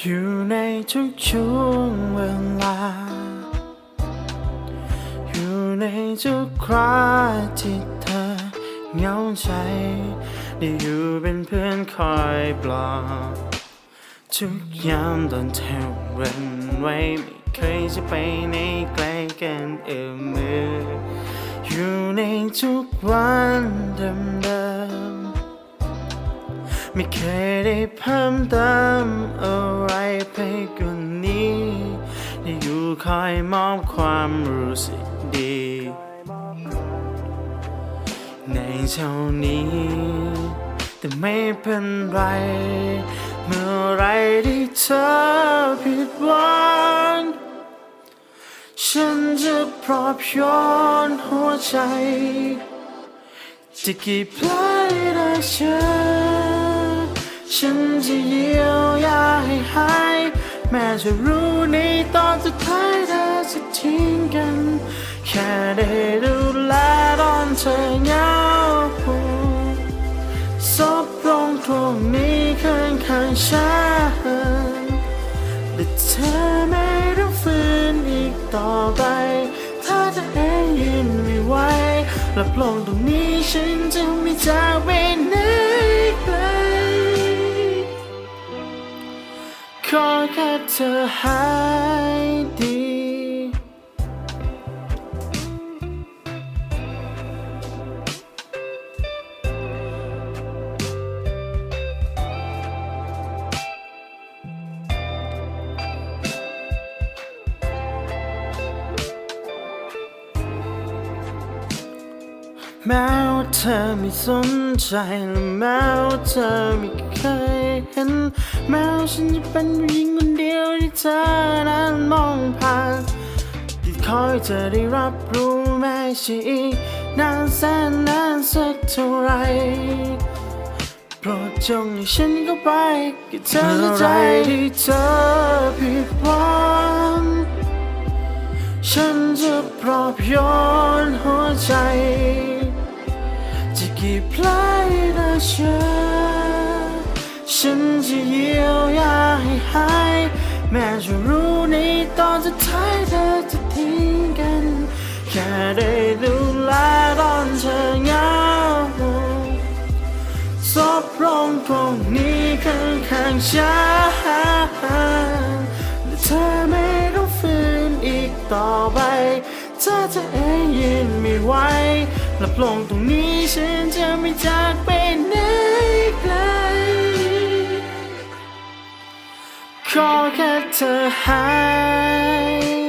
อยู่ในทุกช่วงเวลา อยู่ในทุกคราที่เธอเหงาใจได้อยู่เป็นเพื่อนคอยปลอบทุกยามตอนเธอเวันไหวไม่เคยจะไปไหนไกลเกันเอื้อมมืออยู่ในทุกวันเดิมๆ ไม่เคยได้เพิ่มเติมอะไรไปกว่านี้ได้อยู่คอยมอบความรู้สึกดี ในเท่านี้ แต่ไม่เป็นไร เมื่อไรที่เธอผิดหวังฉันจะปลอบโยนหัวใจ จะกี่พลงได้เชื่อ ฉันจะเยียวยาให้หาย แม้จะรู้ในตอนสุดท้ายเธอจะทิ้งกัน แค่ได้ดูแลตอนเธอเหงาซบลงตรงนี้ข้างข้างฉันแต่เธอไม่ต้องฝืนอีกต่อไป ถ้าจะเองยืนไม่ไหวหลับลงตรงนี้ฉันจะไม่จากไปไหน ขอแค่เธอหายดี แม้ว่าเธอไม่สนใจและแม้ว่าเธอไม่เคย เห็น แม้ว่าฉันจะเป็นผู้หญิงคนเดียวที่เธอนั้นมองผ่านที่คอยเธอได้รับรู้แม้ใช่อีกนานแสนนานสักเท่าไรโปรดจงให้ฉันเข้าไปกับเธอในใจที่เธอผิดหวังฉันจะปลอบโยนหัวใจ จะกี่พลงได้เชื่อ ฉันจะเยียวยาให้หายแม้จะรู้ในตอนสุดท้ายเธอจะทิ้งกัน แค่ได้ดูแลตอนเธอเหงาซบลงตรงนี้ข้างข้างๆฉันแต่เธอไม่ต้องฝืนอีกต่อไปเธอจะเองยืนไม่ไหวหลับลงตรงนี้ฉันจะไม่จากไปไหนไกล ขอแค่เธอหาย